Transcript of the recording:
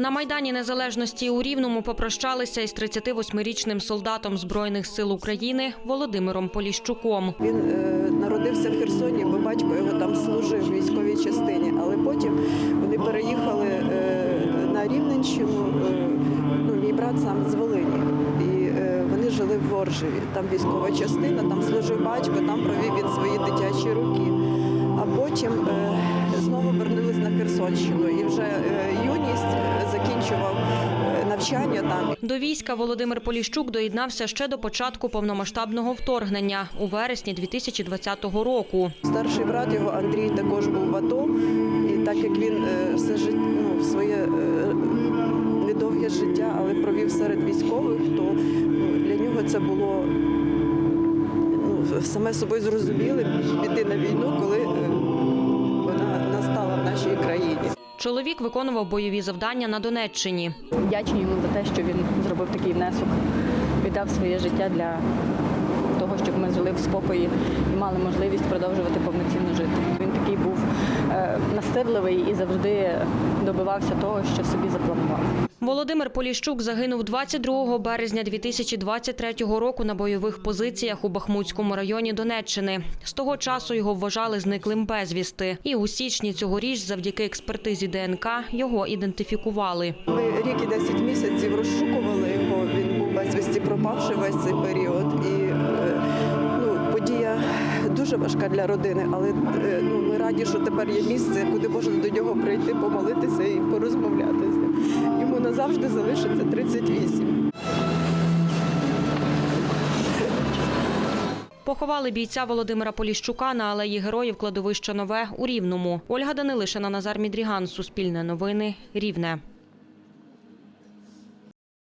На майдані незалежності у Рівному попрощалися із 38-річним солдатом збройних сил України Володимиром Поліщуком. Він е, народився в Херсоні, бо батько його там служив в військовій частині, але потім вони переїхали е, на Рівненщину. Е, ну, мій брат сам з Волині. І е, вони жили в Воржеві. Там військова частина, там служив батько, там провів він свої дитячі роки. А потім е, знову вернулись на Херсонщину і вже е, юність закінчував е, навчання там. До війська Володимир Поліщук доєднався ще до початку повномасштабного вторгнення у вересні 2020 року. Старший брат його Андрій також був в АТО, і так як він е, все життя, ну, своє е, недовге життя, але провів серед військових, то ну, для нього це було ну, саме собою зрозуміле піти на війну, коли Чоловік виконував бойові завдання на Донеччині. Вдячні йому за те, що він зробив такий внесок, віддав своє життя для того, щоб ми жили в спокої і мали можливість продовжувати повноцінно жити. Він такий був е, настирливий і завжди добивався того, що собі запланував. Володимир Поліщук загинув 22 березня 2023 року на бойових позиціях у Бахмутському районі Донеччини. З того часу його вважали зниклим безвісти. І у січні цьогоріч, завдяки експертизі ДНК, його ідентифікували. Ми рік і 10 місяців розшукували його. Він був безвісті пропавши весь цей період. І е, ну, подія дуже важка для родини, але е, ну, ми раді, що тепер є місце, куди можна до нього прийти, помолитися і порозмовляти. Йому назавжди залишиться 38. Поховали бійця Володимира Поліщука на алеї героїв кладовище Нове у Рівному. Ольга Данилишина, Назар Мідріган, Суспільне новини, Рівне.